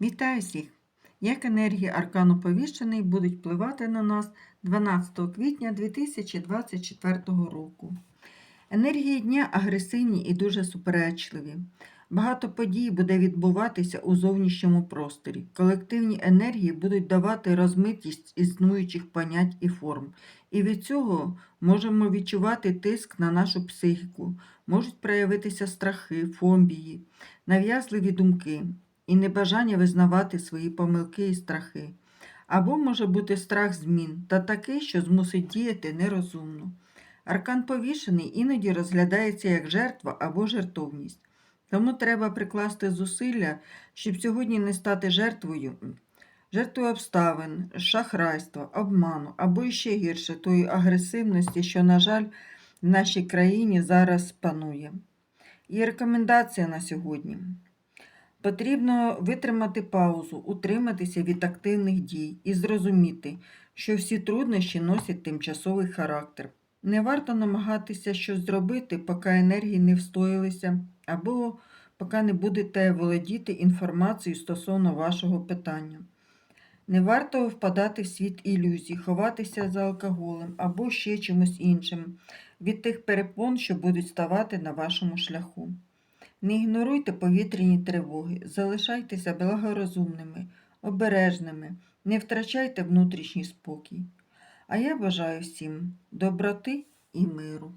Вітаю всіх! Як енергії аркану повіщений будуть впливати на нас 12 квітня 2024 року. Енергії дня агресивні і дуже суперечливі. Багато подій буде відбуватися у зовнішньому просторі. Колективні енергії будуть давати розмитість існуючих понять і форм. І від цього можемо відчувати тиск на нашу психіку, можуть проявитися страхи, фобії, нав'язливі думки і небажання визнавати свої помилки і страхи. Або може бути страх змін та такий, що змусить діяти нерозумно. Аркан повішений іноді розглядається як жертва або жертовність. Тому треба прикласти зусилля, щоб сьогодні не стати жертвою, жертвою обставин, шахрайства, обману або ще гірше тої агресивності, що, на жаль, в нашій країні зараз панує. І рекомендація на сьогодні. Потрібно витримати паузу, утриматися від активних дій і зрозуміти, що всі труднощі носять тимчасовий характер. Не варто намагатися щось зробити, поки енергії не встоїлися, або поки не будете володіти інформацією стосовно вашого питання. Не варто впадати в світ ілюзій, ховатися за алкоголем або ще чимось іншим від тих перепон, що будуть ставати на вашому шляху. Не ігноруйте повітряні тривоги, залишайтеся благорозумними, обережними, не втрачайте внутрішній спокій. А я бажаю всім доброти і миру.